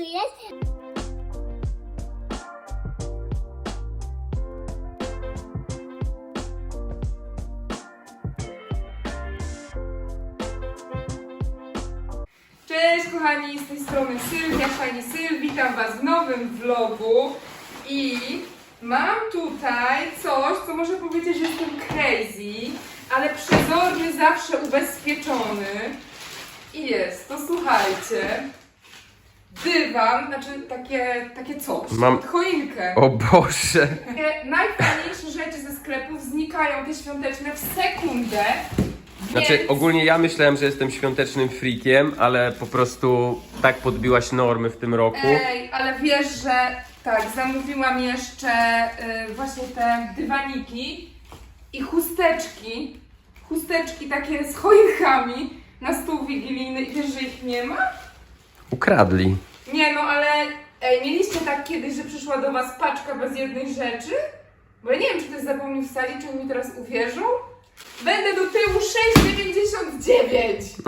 żyjesz? Cześć kochani, z tej strony Sylwia, pani Syl, witam was w nowym vlogu i mam tutaj coś, co może powiedzieć, że jestem crazy, ale przezorny zawsze ubezpieczony i jest to, słuchajcie, dywan, znaczy takie, takie coś, Mam- choinkę. O Boże! Takie najfajniejsze rzeczy ze sklepów znikają, te świąteczne, w sekundę. Znaczy, więc- ogólnie ja myślałem, że jestem świątecznym freakiem, ale po prostu tak podbiłaś normy w tym roku. Ej, ale wiesz, że tak, zamówiłam jeszcze y, właśnie te dywaniki i chusteczki. Chusteczki takie z choinkami na stół wigilijny i wiesz, że ich nie ma? Ukradli. Nie no, ale ej, mieliście tak kiedyś, że przyszła do was paczka bez jednej rzeczy? Bo ja nie wiem, czy ktoś zapomniał w sali, czy oni mi teraz uwierzą. Będę do tyłu 6,99!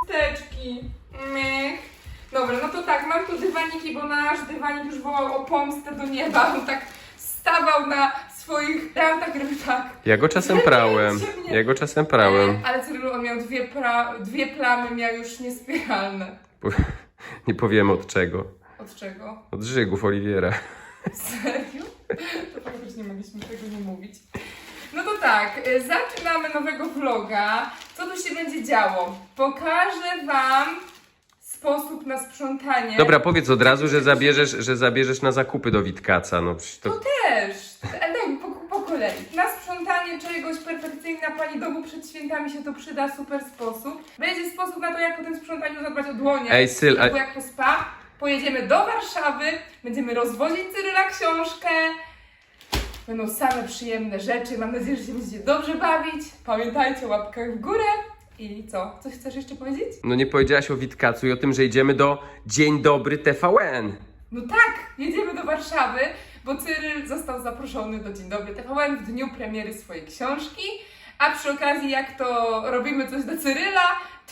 Chusteczki. Mech. Dobra, no to tak, mam tu dywaniki, bo nasz dywanik już wołał o pomstę do nieba. On tak stawał na swoich rantach, tak. Ja go czasem prałem. Ja go czasem prałem. E, ale Cyrylu, on miał dwie, pra, dwie plamy, miał już niespiralne. Nie powiem od czego. Od czego? Od żygów Oliwiera. Serio? To faktycznie mogliśmy tego nie mówić. No to tak, y, zaczynamy nowego vloga. Co tu się będzie działo? Pokażę Wam sposób na sprzątanie. Dobra, powiedz od razu, że zabierzesz, że zabierzesz na zakupy do Witkaca. No przecież to... Też. Ale daj mi po, po kolei. Na sprzątanie czegoś pani domu przed świętami się to przyda, super sposób. Będzie sposób na to, jak po tym sprzątaniu zadbać o dłonie. Ej, Syl, a- Albo jak po spa. Pojedziemy do Warszawy, będziemy rozwozić Cyryla książkę. Będą same przyjemne rzeczy. Mam nadzieję, że się będziecie dobrze bawić. Pamiętajcie o łapkach w górę. I co? Coś chcesz jeszcze powiedzieć? No nie powiedziałaś o Witkacu i o tym, że idziemy do Dzień Dobry TVN. No tak, jedziemy do Warszawy, bo Cyryl został zaproszony do Dzień Dobry TVN w dniu premiery swojej książki, a przy okazji jak to robimy coś dla Cyryla,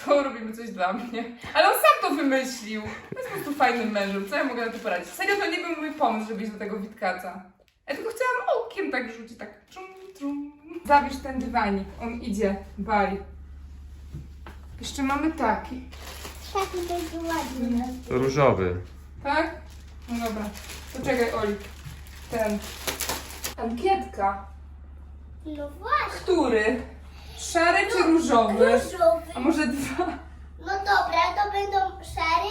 to robimy coś dla mnie. Ale on sam to wymyślił. Jest po prostu fajnym mężem, co ja mogę na to poradzić? Serio, to nie był mój pomysł, żeby iść do tego Witkaca. Ja tylko chciałam okiem tak rzucić, tak trum, trum. Zabierz ten dywanik, on idzie, bye. Jeszcze mamy taki, Tak będzie ładnie. Różowy. tak? No dobra, to czekaj Oli. Ten. Ankietka. No właśnie. Który? Szary czy różowy? Różowy. A może dwa? No dobra, to będą szary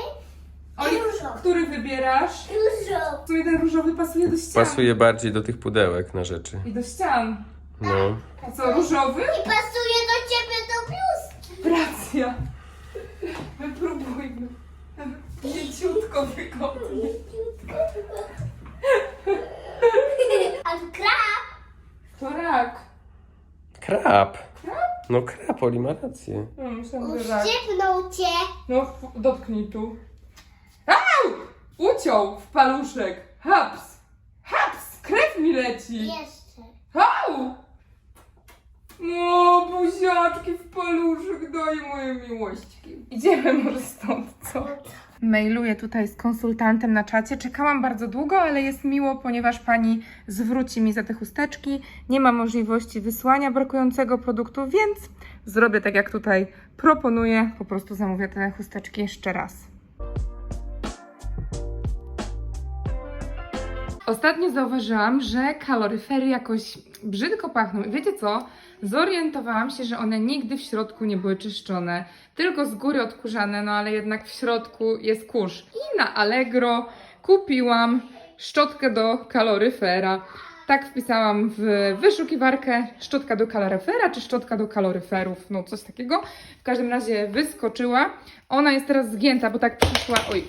i różowy. który wybierasz? Różowy. W sumie ten różowy pasuje do ścian. Pasuje bardziej do tych pudełek na rzeczy. I do ścian. No. A co, różowy? I pasuje do ciebie do bluzki. Racja. Wypróbujmy. Mięciutko wygodnie. A krab To rak. Krab. No krab, Oli ma rację. No, myślałam, że rak. uszczypnął cię. No, dotknij tu. Au! Uciął w paluszek. Haps. Haps! Krew mi leci. Jeszcze. Au! No, buziaczki w paluszek, daj moje miłości. Idziemy może stąd, co? Mailuję tutaj z konsultantem na czacie. Czekałam bardzo długo, ale jest miło, ponieważ pani zwróci mi za te chusteczki. Nie ma możliwości wysłania brakującego produktu, więc zrobię tak jak tutaj proponuję. Po prostu zamówię te chusteczki jeszcze raz. Ostatnio zauważyłam, że kaloryfery jakoś brzydko pachną. I wiecie co? Zorientowałam się, że one nigdy w środku nie były czyszczone, tylko z góry odkurzane, no ale jednak w środku jest kurz. I na Allegro kupiłam szczotkę do kaloryfera. Tak wpisałam w wyszukiwarkę szczotka do kaloryfera czy szczotka do kaloryferów, no coś takiego. W każdym razie wyskoczyła. Ona jest teraz zgięta, bo tak przyszła. Oj,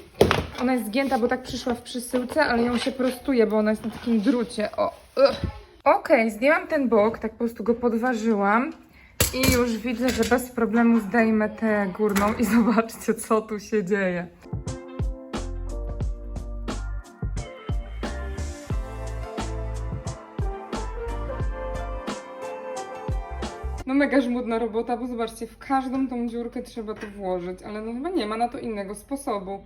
ona jest zgięta, bo tak przyszła w przesyłce, ale ją się prostuje, bo ona jest na takim drucie. O. ugh. Okej, zdjęłam ten bok, tak po prostu go podważyłam. I już widzę, że bez problemu zdejmę tę górną i zobaczcie, co tu się dzieje. No mega żmudna robota, bo zobaczcie, w każdą tą dziurkę trzeba to włożyć, ale no chyba nie ma na to innego sposobu.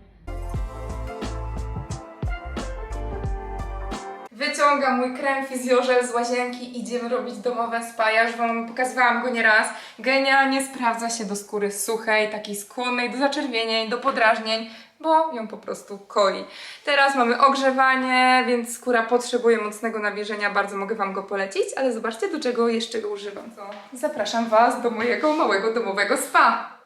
Wyciągam mój krem fizjożel z łazienki idziemy robić domowe spa. Ja już Wam pokazywałam go nieraz. Genialnie sprawdza się do skóry suchej, takiej skłonnej do zaczerwienień, do podrażnień, bo ją po prostu koli. Teraz mamy ogrzewanie, więc skóra potrzebuje mocnego nawilżenia, bardzo mogę Wam go polecić, ale zobaczcie do czego jeszcze go używam. Zapraszam Was do mojego małego domowego spa.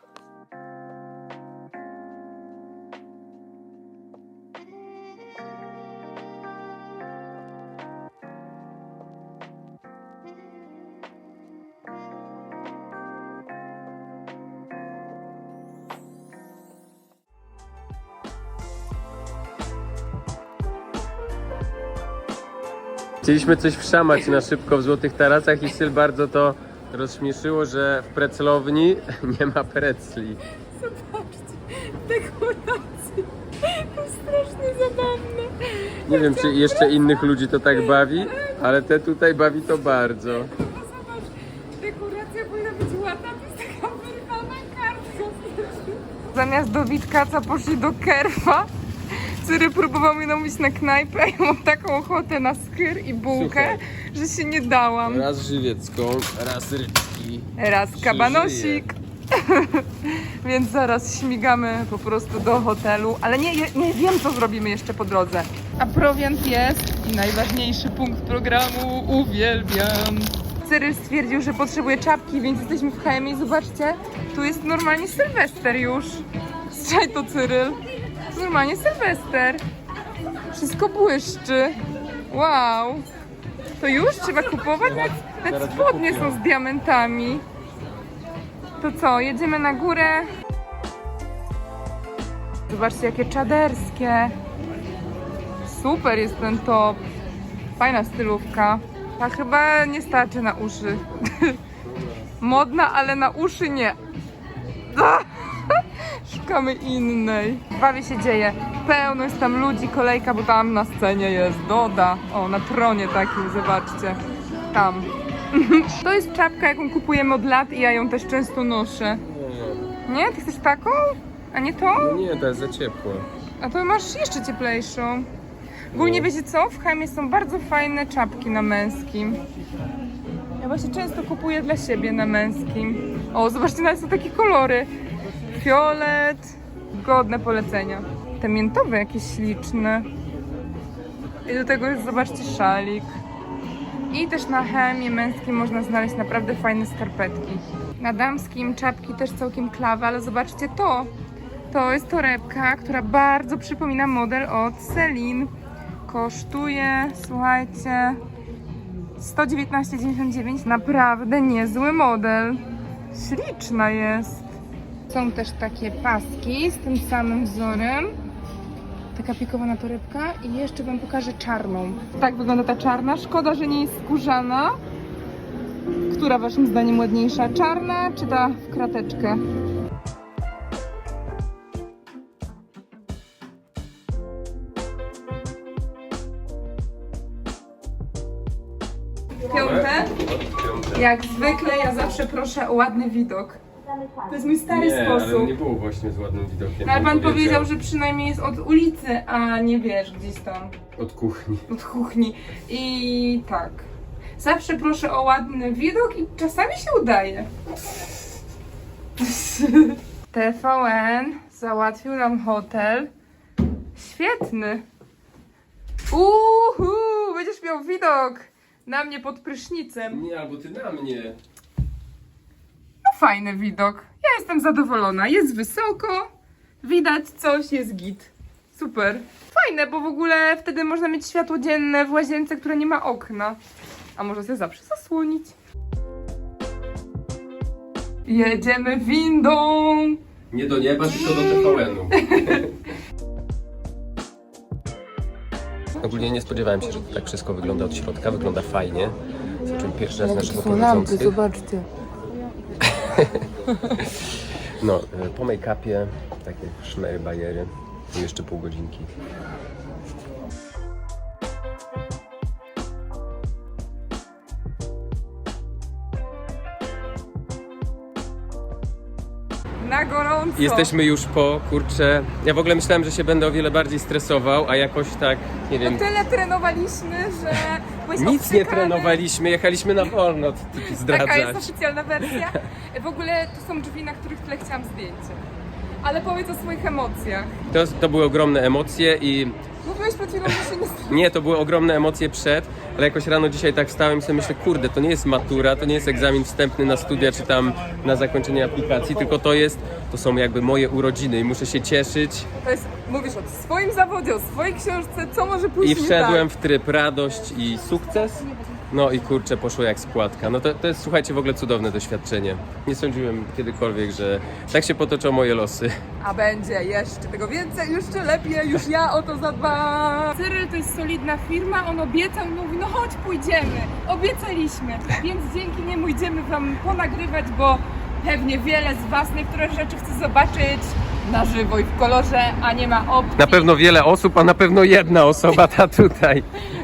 Chcieliśmy coś wszamać na szybko w Złotych Tarasach i Syl bardzo to rozśmieszyło, że w precelowni nie ma precli. Dekoracje. To strasznie zabawne. Nie wiem, czy jeszcze innych ludzi to tak bawi, ale te tutaj bawi to bardzo. No zobacz, dekoracja powinna być ładna, to jest taka wyrwana kartka. Zamiast do Witkaca poszli do Kerfa. Cyry próbował mnie namówić na knajpę i mam taką ochotę na skyr i bułkę, że się nie dałam. Raz żywiecką, raz rybki. Raz kabanosik. Więc zaraz śmigamy po prostu do hotelu, ale nie, nie wiem co zrobimy jeszcze po drodze. A prowiant jest i najważniejszy punkt programu uwielbiam. Cyryl stwierdził, że potrzebuje czapki, więc jesteśmy w HM i zobaczcie, tu jest normalnie Sylwester już. Strzaj to Cyryl. Normalnie Sylwester. Wszystko błyszczy. Wow. To już trzeba kupować? Nawet, nawet spodnie są z diamentami. To co, jedziemy na górę? Zobaczcie, jakie czaderskie. Super jest ten top. Fajna stylówka. Ta chyba nie starczy na uszy. Modna, ale na uszy nie. Szukamy innej. Bawię się dzieje. Pełno jest tam ludzi, kolejka, bo tam na scenie jest Doda. O, na tronie takim, zobaczcie. Tam. To jest czapka, jaką kupujemy od lat i ja ją też często noszę. Nie? Ty chcesz taką? A nie tą? Nie, to jest za ciepło. A to masz jeszcze cieplejszą. Ogólnie wiecie co? W Heimie są bardzo fajne czapki na męskim. Ja właśnie często kupuję dla siebie na męskim. O, zobaczcie, nawet są takie kolory. Fiolet. Godne polecenia. Te miętowe jakieś śliczne. I do tego jest, zobaczcie, szalik. I też na Hemie męskim można znaleźć naprawdę fajne skarpetki. Na damskim czapki też całkiem klawe, ale zobaczcie to. To jest torebka, która bardzo przypomina model od Celine. Kosztuje, słuchajcie, 119,99. Naprawdę niezły model. Śliczna jest. Są też takie paski z tym samym wzorem. Taka pikowana torebka i jeszcze Wam pokażę czarną. Tak wygląda ta czarna. Szkoda, że nie jest skórzana. Która Waszym zdaniem ładniejsza? Czarna czy ta w krateczkę? Piąte. Jak zwykle ja zawsze proszę o ładny widok. To jest mój stary nie, sposób. ale nie było właśnie z ładnym widokiem. No, ale pan powiedział, że przynajmniej jest od ulicy, a nie wiesz, gdzieś tam Od kuchni. od kuchni. I tak. Zawsze proszę o ładny widok i czasami się udaje. TVN załatwił nam hotel. Świetny. Uhu, będziesz miał widok na mnie pod prysznicem. Nie, albo ty na mnie. Fajny widok. Ja jestem zadowolona. Jest wysoko, widać coś, jest git. Super. Fajne, bo w ogóle wtedy można mieć światło dzienne w łazience, które nie ma okna. A może sobie zawsze zasłonić. Jedziemy windą. Nie do nieba, tylko do TVN-u. Ogólnie nie spodziewałem się, że to tak wszystko wygląda od środka. Wygląda fajnie. Zobaczymy pierwszy raz naszego prowadzących. zobaczcie. No, e, po make-upie takie szmery, bajery. I jeszcze pół godzinki. Na gorąco. Jesteśmy już po, kurczę, ja w ogóle myślałem, że się będę o wiele bardziej stresował, a jakoś tak, nie No wiem, tyle trenowaliśmy, że nic nie trenowaliśmy, jechaliśmy na wolno, ty Taka jest zdradzać. oficjalna wersja. W ogóle tu są drzwi, na których tyle chciałam zdjęcie. Ale powiedz o swoich emocjach. To, to były ogromne emocje i Mówiłeś przed chwilą, że się nie Nie, to były ogromne emocje przed, ale jakoś rano dzisiaj tak wstałem i sobie myślę, kurde, to nie jest matura, to nie jest egzamin wstępny na studia czy tam na zakończenie aplikacji, tylko to jest, to są jakby moje urodziny i muszę się cieszyć. To jest, mówisz o swoim zawodzie, o swojej książce, co może pójść I wszedłem tak. w tryb radość i sukces. No i kurczę, poszło jak składka. No to, to jest, słuchajcie, w ogóle cudowne doświadczenie. Nie sądziłem kiedykolwiek, że tak się potoczą moje losy. A będzie jeszcze tego więcej, jeszcze lepiej, już ja o to zadbam. Cyril to jest solidna firma, on obiecał i mówi, no chodź pójdziemy, obiecaliśmy, więc dzięki niemu idziemy wam ponagrywać, bo pewnie wiele z was niektóre rzeczy chce zobaczyć na żywo i w kolorze, a nie ma opcji. Na pewno wiele osób, a na pewno jedna osoba ta tutaj.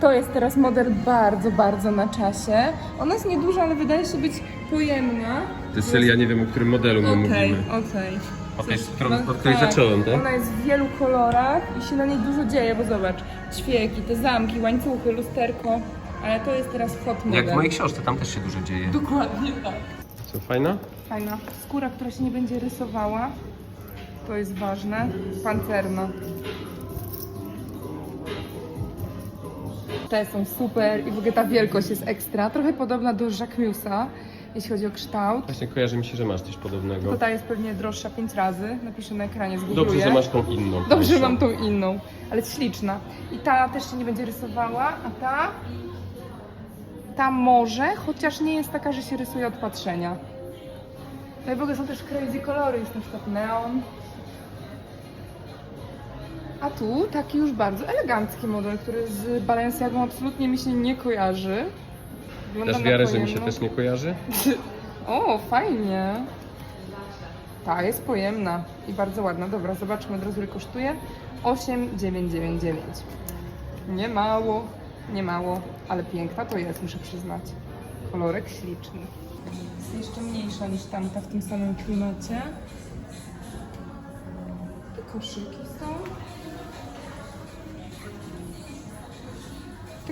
To jest teraz model bardzo, bardzo na czasie. Ona jest nieduża, ale wydaje się być pojemna. Ty Celia, nie wiem o którym modelu my Okej, mówimy. okej. O tej, z którą, No od której tak, zacząłem, tak? Ona jest w wielu kolorach i się na niej dużo dzieje, bo zobacz, ćwieki, te zamki, łańcuchy, lusterko, ale to jest teraz hot model. Jak w mojej książce, tam też się dużo dzieje. Dokładnie tak. Co, fajna? Fajna. Skóra, która się nie będzie rysowała, to jest ważne. Pancerna. Te są super i w ogóle ta wielkość jest ekstra. Trochę podobna do Jacquemusa, jeśli chodzi o kształt. Właśnie kojarzy mi się, że masz coś podobnego. To ta jest pewnie droższa 5 razy. Napiszę na ekranie, zgoogluję. Dobrze, że masz tą inną. Dobrze, że tańszą. mam tą inną, ale śliczna. I ta też się nie będzie rysowała, a ta... Ta może, chociaż nie jest taka, że się rysuje od patrzenia. No i w ogóle są też crazy kolory, jest na przykład neon. A tu taki już bardzo elegancki model, który z Balenciagą absolutnie mi się nie kojarzy. Wygląda Dasz na wiarę, że mi się pojemną. też nie kojarzy? O, fajnie. Ta jest pojemna i bardzo ładna. Dobra, zobaczmy od razu ile kosztuje. 8,999. Nie mało, nie mało, ale piękna to jest, muszę przyznać. Kolorek śliczny. Jest jeszcze mniejsza niż tamta w tym samym klimacie. Te koszyki są.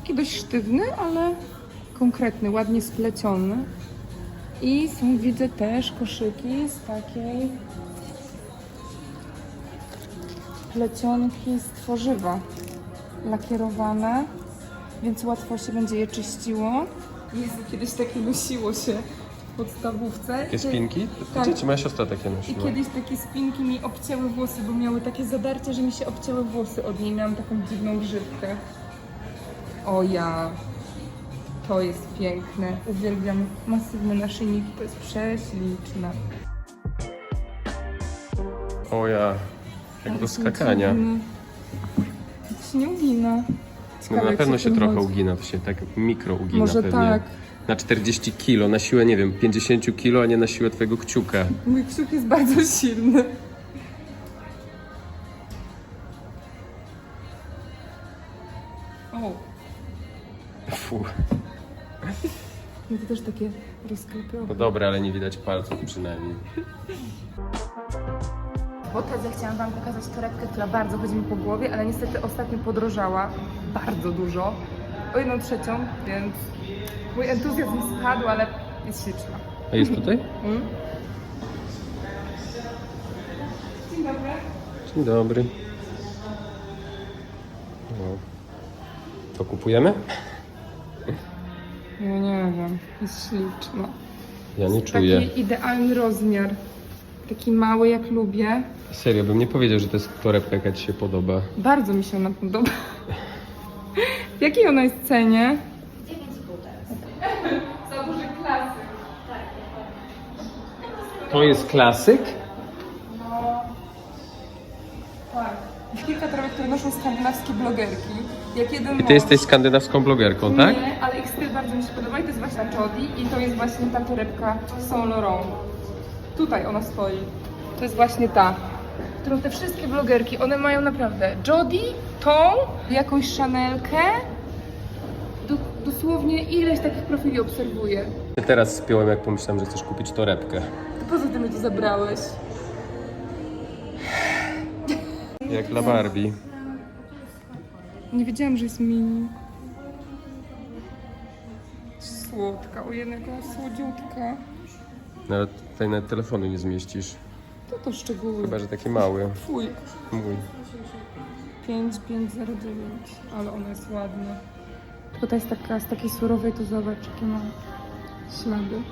Taki dość sztywny, ale konkretny, ładnie spleciony. I są, widzę też koszyki z takiej plecionki z tworzywa lakierowane, więc łatwo się będzie je czyściło. Jezu, kiedyś takie nosiło się w podstawówce. Takie spinki? Tak. Dzieci, moja siostra takie I nosiła. kiedyś takie spinki mi obcięły włosy, bo miały takie zadarcie, że mi się obcięły włosy od niej. Miałam taką dziwną grzywkę. O ja. To jest piękne. Uwielbiam masywne naszyjniki, to jest prześliczne. O ja, jak do skakania. Się nie ugina. No Ciekawe, na jak pewno się tym trochę chodzi. ugina, to się tak mikro ugina Może pewnie. tak. Na 40 kilo, na siłę, nie wiem, 50 kilo, a nie na siłę twojego kciuka. Mój kciuk jest bardzo silny. To też takie rozklepione. No dobra, ale nie widać palców przynajmniej. W Botedze chciałam Wam pokazać torebkę, która bardzo chodzi mi po głowie, ale niestety ostatnio podrożała bardzo dużo. O jedną trzecią, więc mój entuzjazm spadł, ale jest śliczna. A jest tutaj? Mm? Dzień dobry. Dzień dobry. No. To kupujemy? No nie wiem, jest śliczna. Ja nie czuję. Taki idealny rozmiar. Taki mały jak lubię. Serio, bym nie powiedział, że to jest torebka, jaka ci się podoba. Bardzo mi się ona podoba. W jakiej ona jest cenie? 9,5 teraz. Za duży klasy. To jest klasyk? No. Tak. Jest kilka torebek, które noszą skandynawskie blogerki. Jak jeden I ty jesteś skandynawską blogerką, tak? Nie, ale ich styl bardzo mi się podoba i to jest właśnie Jody i to jest właśnie ta torebka Saint Laurent. Tutaj ona stoi. To jest właśnie ta, którą te wszystkie blogerki, one mają naprawdę Jody, tą, jakąś Chanelkę. Do, dosłownie ileś takich profili obserwuję. Teraz spiąłem, jak pomyślałem, że chcesz kupić torebkę. Po co ty mnie tu zabrałeś? Jak dla Barbie. Nie wiedziałam, że jest mini. Słodka, o jednego słodziutka. Nawet tutaj nawet telefonu nie zmieścisz. To to szczegóły. Chyba, że taki mały. Twój. Mój. 5509, ale ona jest ładna. Tutaj jest taka, z takiej surowej, to zobacz, jakie ma ślady.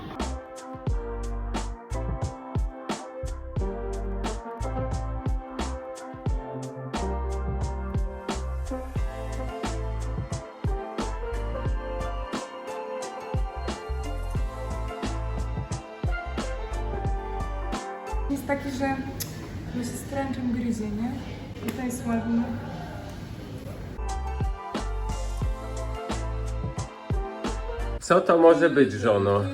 Co to może być, żono?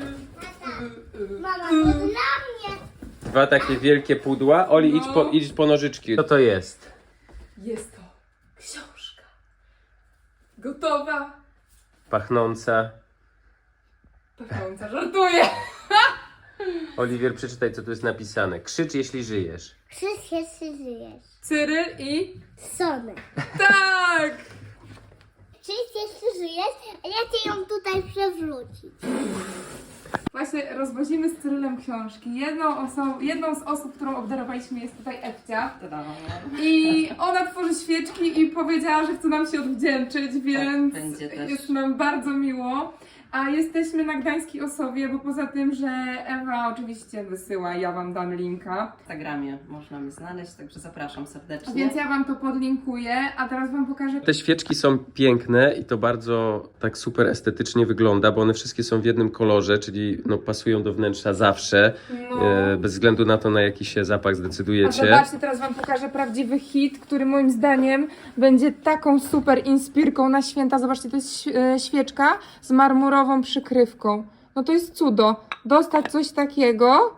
Mama, to dla mnie. Dwa takie wielkie pudła. Oli, idź po, idź po nożyczki. Co to jest? Jest to książka. Gotowa. Pachnąca. Pachnąca, żartuję. Oliwier, przeczytaj, co tu jest napisane. Krzycz, jeśli żyjesz. Krzyż jeszcze żyjesz. Cyryl i... Sony. Tak! Krzyż jeszcze żyjesz, a ja chcę ją tutaj przewrócić. Właśnie rozwozimy z Cyrylem książki. Jedną, oso- jedną z osób, którą obdarowaliśmy jest tutaj Ewcia. I ona tworzy świeczki i powiedziała, że chce nam się odwdzięczyć, więc będzie też. jest nam bardzo miło. A jesteśmy na Gdańskiej Osowie, bo poza tym, że Ewa oczywiście wysyła, ja Wam dam linka. W Instagramie można mnie znaleźć, także zapraszam serdecznie. Więc ja Wam to podlinkuję, a teraz Wam pokażę. Te świeczki są piękne i to bardzo tak super estetycznie wygląda, bo one wszystkie są w jednym kolorze, czyli no, pasują do wnętrza zawsze, No. e, bez względu na to, na jaki się zapach A zdecydujecie. zobaczcie, teraz Wam pokażę prawdziwy hit, który moim zdaniem będzie taką super inspirką na święta. Zobaczcie, to jest ś- e, świeczka z marmurową przykrywką. No to jest cudo. Dostać coś takiego,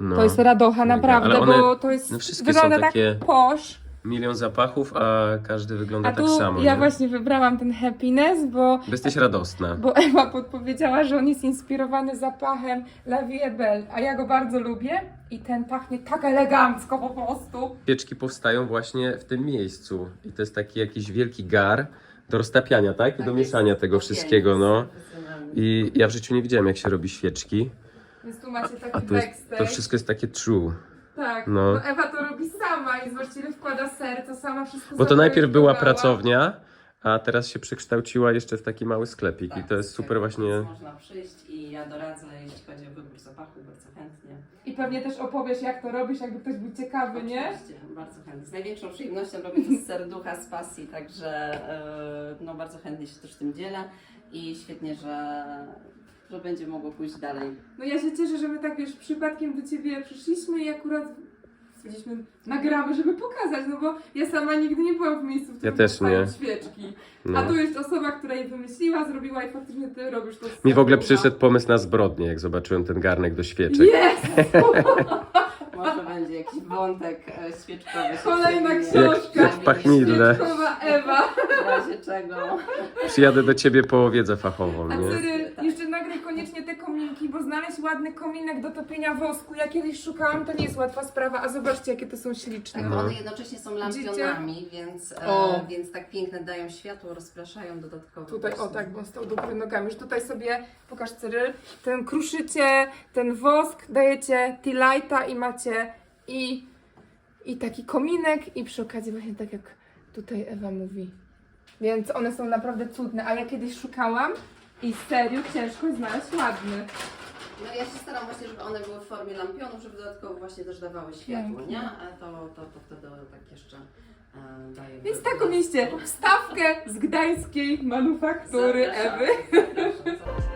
No. to jest radocha Mega. naprawdę, Ale one- bo to jest, no wszystkie wygląda są takie- tak posz. Milion zapachów, a każdy wygląda A tak tu samo. ja nie? właśnie wybrałam ten happiness, bo, Bo Jesteś radosna. bo Ewa podpowiedziała, że on jest inspirowany zapachem La Vie est Belle, a ja go bardzo lubię i ten pachnie tak elegancko po prostu. Świeczki powstają właśnie w tym miejscu i to jest taki jakiś wielki gar do roztapiania, tak? I do mieszania tego wszystkiego, no. I ja w życiu nie widziałem, jak się robi świeczki, Więc tu macie taki a to, jest, backstage. to wszystko jest takie true. Tak, No. no. Ewa to robi sama i zobaczcie, ile wkłada serca, sama wszystko Bo to najpierw była zaprojektowała. pracownia, a teraz się przekształciła jeszcze w taki mały sklepik i to jest super właśnie... Tak, Można przyjść i ja doradzę, jeśli chodzi o wybór zapachu, bardzo chętnie. I pewnie też opowiesz, jak to robisz, jakby ktoś był ciekawy, nie? Oczywiście, bardzo chętnie. Z największą przyjemnością robię to z serducha, z pasji, także e, no, bardzo chętnie się też tym dzielę i świetnie, że, że będzie mogło pójść dalej. No ja się cieszę, że my tak wiesz, przypadkiem do ciebie przyszliśmy i akurat stwierdziliśmy, nagramy, żeby pokazać, no bo ja sama nigdy nie byłam w miejscu, w którym też powstają nie. świeczki. A No. tu jest osoba, która je wymyśliła, zrobiła i faktycznie ty robisz to Mi w ogóle przyszedł pomysł na zbrodnię, jak zobaczyłem ten garnek do świeczek. Jest! Może będzie jakiś wątek e, świeczkowy. się Kolejna książka. Jak pachnidle. Świeczkowa Ewa. W razie czego. Przyjadę do ciebie po wiedzę fachową, A nie? Koniecznie te kominki, bo znaleźć ładny kominek do topienia wosku, ja kiedyś szukałam, to nie jest łatwa sprawa, a zobaczcie, jakie to są śliczne. Tak, one jednocześnie są lampionami, więc, O. e, więc tak piękne dają światło, rozpraszają dodatkowo. Tutaj, o właśnie. tak, bo on stał do góry nogami. Już tutaj sobie, pokaż Cyryl, ten kruszycie, ten wosk, dajecie lighta i macie i, i taki kominek i przy okazji właśnie tak jak tutaj Ewa mówi. Więc one są naprawdę cudne, a ja kiedyś szukałam i serio ciężko jest znaleźć ładny. No ja się staram właśnie, żeby one były w formie lampionów, żeby dodatkowo właśnie też dawały światło, Pięknie. nie? A to, to, to wtedy tak jeszcze e, daje... Więc taką mieliście wstawkę z gdańskiej manufaktury Zapraszam, Ewy. Zapraszam,